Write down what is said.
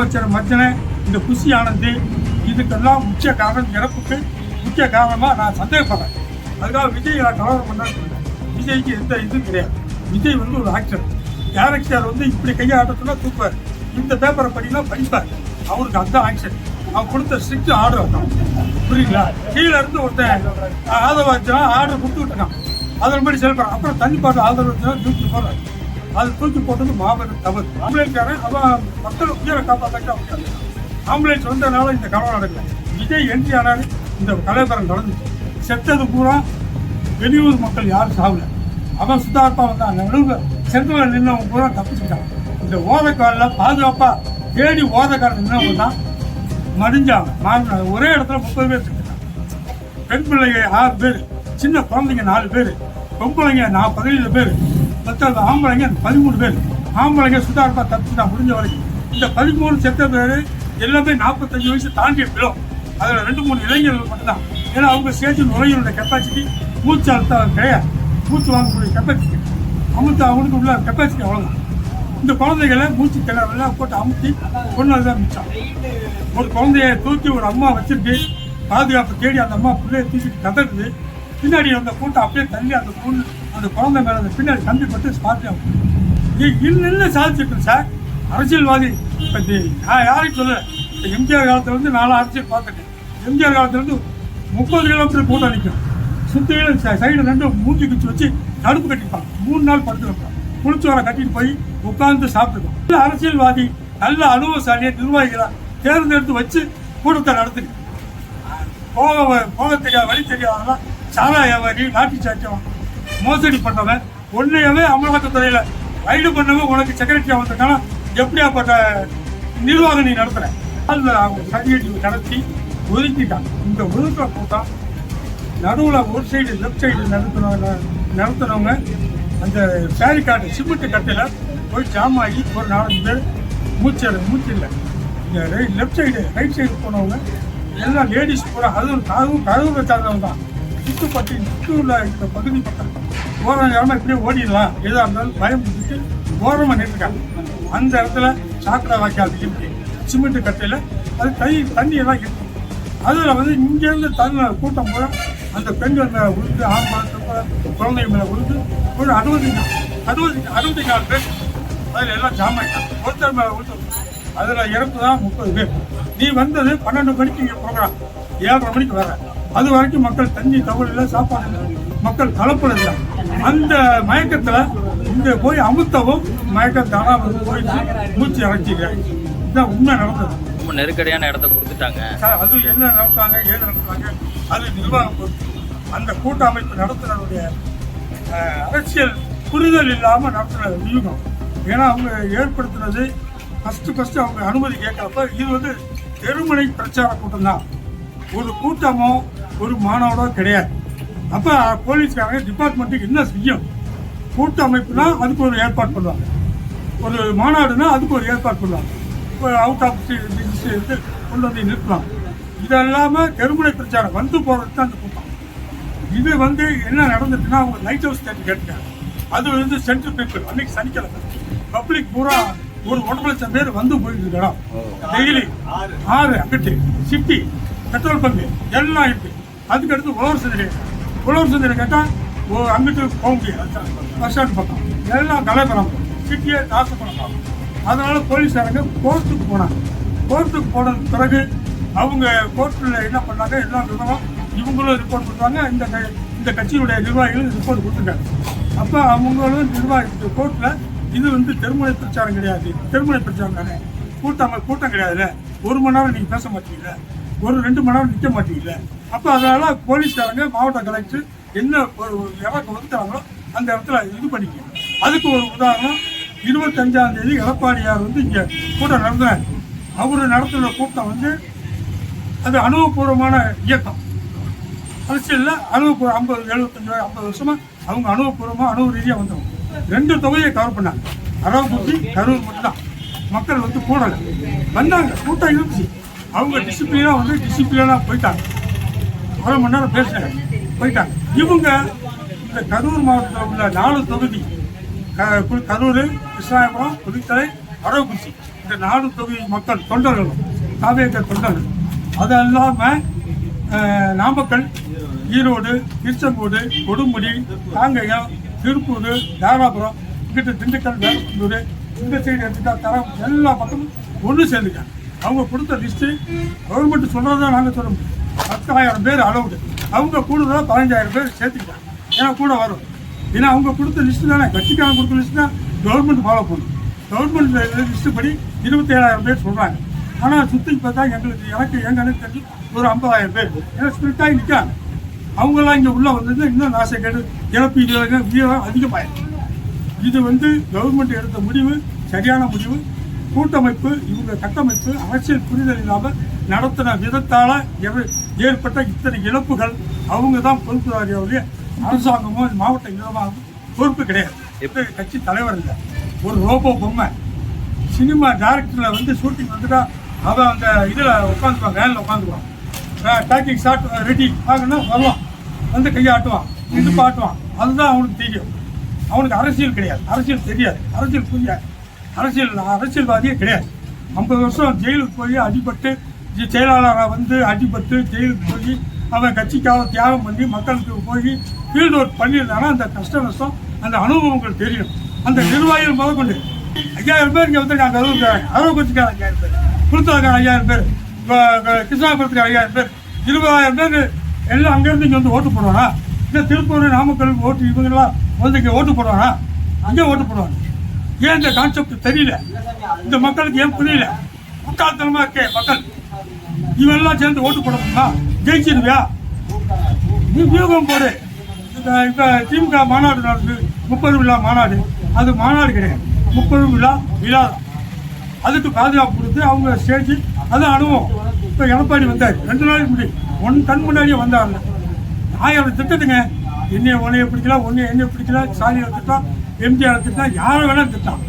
முதலமைச்சர் மச்சனை இந்த குஷி ஆனந்தி இதுக்கெல்லாம் முக்கிய காரணம் இறப்புக்கு முக்கிய காரணமாக நான் சந்தேகப்படுறேன். அதுக்காக விஜய் நான் கலவரம் பண்ணான்னு விஜய்க்கு எந்த இதுவும் கிடையாது. விஜய் வந்து ஒரு ஆக்டர் டேரக்டர் வந்து இப்படி கையாட்டத்துனா தூக்குவார். இந்த பேப்பரை படினா படிப்பார். அவருக்கு அந்த ஆக்ஷன் அவன் கொடுத்த ஸ்ட்ரிக்ட் ஆர்டர் தான் புரியுங்களா கீழே இருந்து ஒருத்தன் ஆதரவாச்சுன்னா ஆர்டர் கொடுத்து விட்டுருக்கான் அதன்படி செயல்படுறான். அப்புறம் தண்ணி பாட்டு ஆதரவு வச்சுனா தூக்கி போடுறாரு. அது தூக்கி போட்டது மாபெரும் தவறு. ஆம்புலன்ஸ்காரன் அவன் மக்கள் உயிரை காப்பாற்ற ஆம்புலன்ஸ் வந்ததுனால இந்த கலவரம் நடக்கல. விஜய் என்ட்ரி ஆனாரு. இந்த கலைபரம் நடந்துச்சு. செத்தது பூரா வெளியூர் மக்கள் யாரும் சாகல. அவன் சுத்தார்ப்பா வந்தான். நடுவில் சென்ட்ரல் நின்றவங்க பூரா தப்பிச்சுட்டான். இந்த ஓதக்காரில் பாதுகாப்பாக தேடி ஓதைக்காரன் நின்றவங்க தான் மடிஞ்சாங்க மாறினாங்க ஒரே இடத்துல முப்பது பேர் செத்துட்டாங்க பெண் பிள்ளைங்க ஆறு பேர். சின்ன குழந்தைங்க நாலு பேர். பொம்பளைங்க நான் பதினேழு பேர். மற்ற ஆம்பளைங்க பதிமூணு பேர். ஆம்பளைங்க சுதாரப்பா தப்பிச்சுட்டா முடிஞ்ச வரைக்கும் இந்த பதிமூணு செத்த பேர் எல்லாமே நாற்பத்தஞ்சு வயசு தாண்டிய பிளோ அதில் ரெண்டு மூணு இளைஞர்கள் மட்டும்தான். ஏன்னா அவங்க சேர்த்து நுழையினுடைய கெப்பாசிட்டி மூச்சு அழுத்தம் கிடையாது. மூச்சு வாங்கக்கூடிய கெப்பாசிட்டி அமுத்து அவனுக்கு உள்ள கெப்பாசிட்டி அவ்வளோதான் இந்த குழந்தைகளை மூச்சு கிணறுலாம் போட்டு அமுத்தி கொண்டு தான் மிச்சம். ஒரு குழந்தைய தூக்கி ஒரு அம்மா வச்சுருக்கு. பாதுகாப்பு தேடி அந்த அம்மா பிள்ளைய தூக்கிட்டு கதறுது. பின்னாடி அந்த கூட்டம் அப்படியே தள்ளி அந்த பொண்ணு அந்த குழந்தை மேலே அந்த பின்னாடி தம்பி பட்டு ஸ்பாட்ல இன்னும் சாதிச்சிருக்கேன் சார். அரசியல்வாதி. இப்போ நான் யாரையும் சொல்லல. எம்ஜிஆர் காலத்தில் வந்து நானும் அரசியல் பார்த்துட்டேன். எம்ஜிஆர் காலத்துலேருந்து முப்பது கிலோமீட்டர் கூட்டம் நிற்கும் சுத்திலும் சைடு ரெண்டு மூஞ்சி குச்சி வச்சு தடுப்பு கட்டிப்பாங்க. மூணு நாள் படுத்துருப்பாங்க குளிச்சோரை கட்டிட்டு போய் உட்கார்ந்து சாப்பிட்டுக்கோம். நல்ல அரசியல்வாதி நல்ல அனுபவசாலியை நிர்வாகிகளாக தேர்ந்தெடுத்து வச்சு கூட்டத்தை நடத்துக்கு போக போக தெரியாத வழி தெரியாதெல்லாம் சாரா வியாபாரி லாட்டி சாட்சியம் மோசடி பண்ணவன் உன்னையவே அமலாக்கத்துறையில ரைடு பண்ணவன் உனக்கு செக்ரட்டரியா வந்திருக்கானா எப்படியாப்பட்ட நிர்வாகம் நீ நடத்துகிற அவங்க சர்டிஃபிகேட் நடத்தி ஒதுக்கிட்டாங்க. இந்த ஒதுக்குற கூட்டம் நடுவில் ஒரு சைடு லெஃப்ட் சைடு நடத்துனவங்க நடத்துனவங்க அந்த சாரி காட்டு சிமெண்ட் கட்டையில் போய் ஜாம் ஆகி ஒரு நாலஞ்சு பேர் மூச்சு மூச்சு இல்லை. இந்த லெஃப்ட் சைடு ரைட் சைடு போனவங்க எல்லாம் லேடிஸ் பூரா அதுவும் அதுவும் கதவு சார்ந்தவங்க தான். சுற்றுப்பட்டு சுற்றுலா இருக்கிற பகுதி பக்கம் ஓரம் இடமா இப்படியே ஓடிடலாம். எதாக இருந்தாலும் பயம் பிடிச்சிட்டு ஓரமாக நின்றுருக்காங்க அந்த இடத்துல சாக்கடை வாய்க்கால் இருக்கு. சிமெண்ட் கட்டையில் அது கை தண்ணி எல்லாம் இருக்கும் அதில் வந்து இங்கேருந்து தண்ணி கூட்டம் போல அந்த பெண்கள் மேலே விழுந்து ஆமா குழந்தைங்க மேலே விழுந்து ஒரு அறுபது அறுபது அறுபத்தி நாலு பேர். அதில் எல்லாம் ஜாம் ஒருத்தர் மேலே விழுந்து அதில் இறப்பு தான் முப்பது பேர். நீ வந்தது பன்னெண்டு மணிக்கு இங்கே ப்ரோக்ராம் ஏழரை மணிக்கு வர. அது வரைக்கும் மக்கள் தண்ணி தவறு இல்லை சாப்பாடு மக்கள் கலப்படம் அந்த மயக்கத்தில் இங்கே போய் அமுத்தவும் மயக்கம் வந்து போய் மூச்சு இறச்சிக்கிறாங்க இதுதான் உண்மை நடந்தது. ரொம்ப நெருக்கடியான இடத்த கொடுத்துட்டாங்க. சார், அது என்ன நடத்தாங்க ஏது நடத்துறாங்க அது நிர்வாகம் பொறுத்து அந்த கூட்டமைப்பு நடத்துனருடைய அரசியல் புரிதல் இல்லாமல் நடத்துன வியூகம். ஏன்னா அவங்க ஏற்படுத்துனது ஃபஸ்ட்டு ஃபஸ்ட்டு அவங்க அனுமதி கேட்குறப்ப இது வந்து தெருமுனை பிரச்சார கூட்டம் தான். ஒரு கூட்டமோ ஒரு மாநாடோ கிடையாது. அப்போ போலீஸ்காரங்க டிபார்ட்மெண்ட்டுக்கு என்ன செய்யும்? கூட்டமைப்புனா அதுக்கு ஒரு ஏற்பாடு பண்ணுவாங்க. ஒரு மாநாடுனா அதுக்கு ஒரு ஏற்பாடு பண்ணுவாங்க. இப்போ அவுட் ஆஃப் இருந்து கொண்டு வந்து நிறுத்தலாம் இது இல்லாமல் தெருமுனை பிரச்சாரம் வந்து போகிறது தான் அந்த கூட்டம். இது வந்து என்ன நடந்துச்சுன்னா அவங்க லைட் ஹவுஸ் தேட்டர் கேட்டுக்காங்க அது வந்து சென்ட்ரல் பீப்புள் அன்னைக்கு சனிக்கிழமை. பப்ளிக் பூரா ஒரு ஒன்றரை லட்சம் பேர் வந்து போயிட்டு இருக்கிறோம் டெய்லி ஆறு. அங்கிட்டு. சிட்டி பெட்ரோல் பங்கு எல்லாம் இருக்குது அதுக்கடுத்து உழவர் சந்தை உழவர் சந்தையில் கேட்டால் ஓ அங்கிட்டு போக முடியாது. பஸ் ஸ்டாண்ட் பக்கம். எல்லாம் கலைப்படம் சிட்டியே நாசப்படம் அதனால் போலீஸாரங்க கோர்ட்டுக்கு போனாங்க. கோர்ட்டுக்கு போன பிறகு அவங்க கோர்ட்டில் என்ன பண்ணாங்க? எல்லா விவரம் இவங்களும் ரிப்போர்ட் கொடுத்தாங்க. இந்த க- இந்த கட்சியினுடைய நிர்வாகிகளும் ரிப்போர்ட் கொடுத்துருக்காங்க அப்போ அவங்களும் நிர்வாகி கோர்ட்டில் இது வந்து தெருமுனை பிரச்சாரம் கிடையாது. தெருமுனை பிரச்சாரம் தானே? கூட்டம் கூட்டம் கிடையாதுல்ல? ஒரு மணி நேரம் நீங்கள் பேச மாட்டீங்கல்ல? ஒரு ரெண்டு மணி நேரம் நிற்க மாட்டீங்கல்ல. அப்போ அதனால் போலீஸ்காரங்க மாவட்ட கலெக்டர் என்ன ஒரு இறக்கம் வந்துட்டாங்களோ அந்த இடத்துல இது பண்ணிக்கணும் அதுக்கு ஒரு உதாரணம் இருபத்தஞ்சாம் தேதி எடப்பாடியார் வந்து இங்கே கூட்டம் நடந்தார் அவர் நடத்துகிற கூட்டம் வந்து அது அனுபவபூர்வமான இயக்கம். அரசியலில் அனுபவபூர்வம் ஐம்பது எழுபத்தஞ்சு ஐம்பது வருஷமா அவங்க அனுபவபூர்வமாக அனுபவ ரீதியாக வந்தவங்க. ரெண்டு தொகையை கவர் பண்ணாங்க. அரவக்குறிச்சி கரூர் மட்டும்தான் மக்கள் வந்து கூடலை வந்தாங்க கூட்டம் இருந்துச்சு. அவங்க டிசிப்ளினாக வந்து டிசிப்ளினாக போயிட்டாங்க. அரை மணி நேரம் பேசினாங்க போயிட்டாங்க. இவங்க இந்த கரூர் மாவட்டத்தில் உள்ள நாலு தொகுதி க- கரூர் கிருஷ்ணாயபுரம் புதுத்தலை அரவக்குறிச்சி இந்த நாலு தொகுதி மக்கள் தொண்டர்களும் தாவேக தொண்டர்கள். அது இல்லாமல் நாமக்கல் ஈரோடு திருச்செங்கோடு கொடுமுடி காங்கயம் திருப்பூர் தாராபுரம் இங்கிட்ட திண்டுக்கல் வேலூர் இந்த சைடு எடுத்துட்டா தரம் எல்லா பக்கமும் ஒன்று சேர்ந்துட்டாங்க. அவங்க கொடுத்த லிஸ்ட்டு கவர்மெண்ட் சொல்கிறத நாங்கள் சொல்ல முடியும். பத்தாயிரம் பேர் அளவுடு அவங்க கூடுதலாக பதினஞ்சாயிரம் பேர் சேர்த்துக்கிட்டாங்க. ஏன்னா கூட வரும். ஏன்னா அவங்க கொடுத்த லிஸ்ட்டு தானே கட்சிக்காரன் கொடுத்த லிஸ்ட்டு தான் கவர்மெண்ட் ஃபாலோ பண்ணும் கவர்மெண்ட் லிஸ்ட்டு படி இருபத்தேழாயிரம் பேர் சொல்கிறாங்க ஆனால் சுற்றி பார்த்தா எங்களுக்கு எனக்கு எங்க தெரிஞ்சு ஒரு ஐம்பதாயிரம் பேர். ஏன்னா ஸ்பிரிட்டாகி நிற்காங்க அவங்கெல்லாம் இங்கே உள்ளே வந்தது இன்னும் நாசக்கேடு இழப்பு இது வீரம் அதிகமாயிருக்கு. இது வந்து கவர்மெண்ட் எடுத்த முடிவு சரியான முடிவு. கூட்டமைப்பு இவங்க கட்டமைப்பு அரசியல் புரிதல் இல்லாமல் நடத்தின விதத்தால் ஏற்பட்ட இத்தனை இழப்புகள் அவங்க தான் பொறுப்புதாரி ஒழிய அரசாங்கமோ மாவட்ட நிர்வாகமோ பொறுப்பு கிடையாது. எப்படி கட்சி தலைவர் இல்லை. ஒரு ரோபோ பொம்மை. சினிமா டேரக்டரில் வந்து ஷூட்டிங் வந்துட்டா அவன் அந்த இதில் உட்காந்துக்குவான் வேனில் உட்காந்துக்குவான். டேக்கிங் ஷாட் ரெடி ஆகணும் வருவான். வந்து கையாட்டுவான் இது பாட்டுவான் அதுதான் அவனுக்கு தெரியும். அவனுக்கு அரசியல் கிடையாது. அரசியல் தெரியாது. அரசியல் புரியாது. அரசியல் அரசியல்வாதியே கிடையாது. ஐம்பது வருஷம் ஜெயிலுக்கு போய் அடிபட்டு ஜெ- செயலாளராக வந்து அடிபட்டு ஜெயிலுக்கு போய் அவன் கட்சிக்காக தியாகம் பண்ணி மக்களுக்கு போய் ஃபீல்டு ஒர்க் பண்ணியிருந்தானா அந்த கஷ்ட நஷ்டம் அந்த அனுபவங்கள் தெரியும். அந்த நிர்வாகிகள் முதற்கொண்டு ஐயாயிரம் பேர் இங்கே வந்து நாங்கள் அறுபது அறுபதுக்கான ஐயாயிரம் பேர். குருத்தவக்கான ஐயாயிரம் பேர். கிருஷ்ணாபுரத்துக்கு ஐயாயிரம் பேர். இருபதாயிரம் பேர் எல்லாம் அங்கேருந்து இங்கே வந்து ஓட்டு போடுவானா? இல்லை திருப்பூர் நாமக்கல் ஓட்டு இவங்கெல்லாம் வந்து இங்கே ஓட்டு போடுவானா? அங்கே ஓட்டு போடுவாங்க. ஏன் இந்த கான்செப்ட் தெரியல? இந்த மக்களுக்கு ஏன் புரியல? முட்டாள்தனமா இருக்கே மக்கள். இவெல்லாம் சேர்ந்து ஓட்டு போட முடியுமா ஜெயிச்சிருவியா? நீ வியூகம் போடு. இப்போ திமுக மாநாடு நடந்து முப்பது விழா மாநாடு. அது மாநாடு கிடையாது. முப்பது விழா விழா. அதுக்கு பாதுகாப்பு கொடுத்து அவங்க ஸ்டேஜ் அது அனுபவம். இப்போ எடப்பாடி வந்தார். ரெண்டு நாளைக்கு முன்னாடி ஒன் கண் முன்னாடியே வந்தார்ல ஆயிரம் திட்டத்துங்க என்னைய உன்னைய பிடிக்கல உன்னைய என்னைய பிடிக்கல சாலியை திட்டம் எம்ஜிஆர் திட்டம் யாரை வேணாலும் திட்டம்